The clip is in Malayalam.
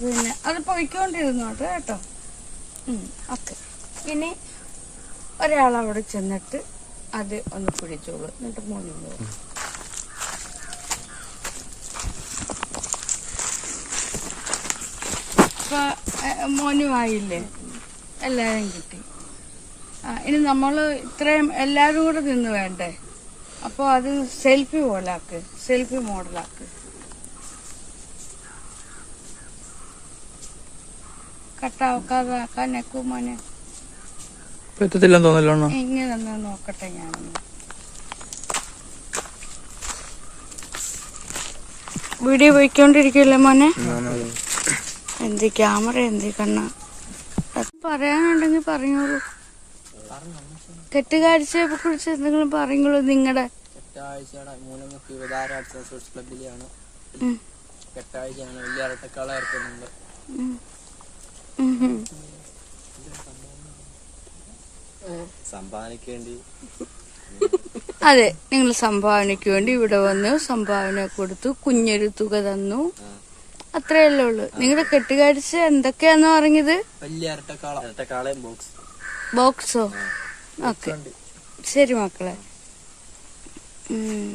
പിന്നെ അത് പൊയ്ക്കൊണ്ടിരുന്നോട്ടെ കേട്ടോ. ഓക്കെ. ഇനി ഒരാളവിടെ ചെന്നിട്ട് അത് ഒന്ന് പിടിച്ചോളൂ എന്നിട്ട് മോനിൽ പോകും ഇപ്പൊ മോനുമായില്ലേ എല്ലാരും കിട്ടി. ആ ഇനി നമ്മൾ ഇത്രയും എല്ലാരും കൂടെ നിന്ന് വേണ്ടേ? അപ്പോൾ അത് സെൽഫി പോലാക്ക് സെൽഫി മോഡലാക്ക്. കട്ടാക്കാതെ ആക്കാൻ നെക്കു മോനെ പറ്റത്തില്ലെന്ന് തോന്നല്ലോ ഒന്ന് നോക്കട്ടെ ഞാനൊന്ന്. വീഡിയോ പോയിക്കൊണ്ടിരിക്കല്ലേ മോനെ? എന്ത് ക്യാമറ എന്ത് കണ്ണ? പറയാനുണ്ടെങ്കിൽ പറഞ്ഞോളൂ. കെട്ടുകാഴ്ചയെ കുറിച്ച് എന്തെങ്കിലും പറയുള്ളൂ നിങ്ങളുടെ കെട്ടാഴ്ചയുടെ Moolamukku Yuvathara arts and sports ക്ലബിലെയാണ് കെട്ടാഴ്ചയാണ് വലിയ അരട്ടക്കാളെ വേണ്ടി അതെ നിങ്ങൾ സംഭാവനയ്ക്ക് വേണ്ടി ഇവിടെ വന്ന് സംഭാവന കൊടുത്തു കുഞ്ഞൊരു തുക തന്നു. അത്രയല്ലേ ഉള്ളു. നിങ്ങളുടെ കെട്ടുകാഴ്ച എന്തൊക്കെയാന്ന് പറഞ്ഞത്? ബോക്സോ ഓക്കെ ശരി മക്കളെ. ഉം.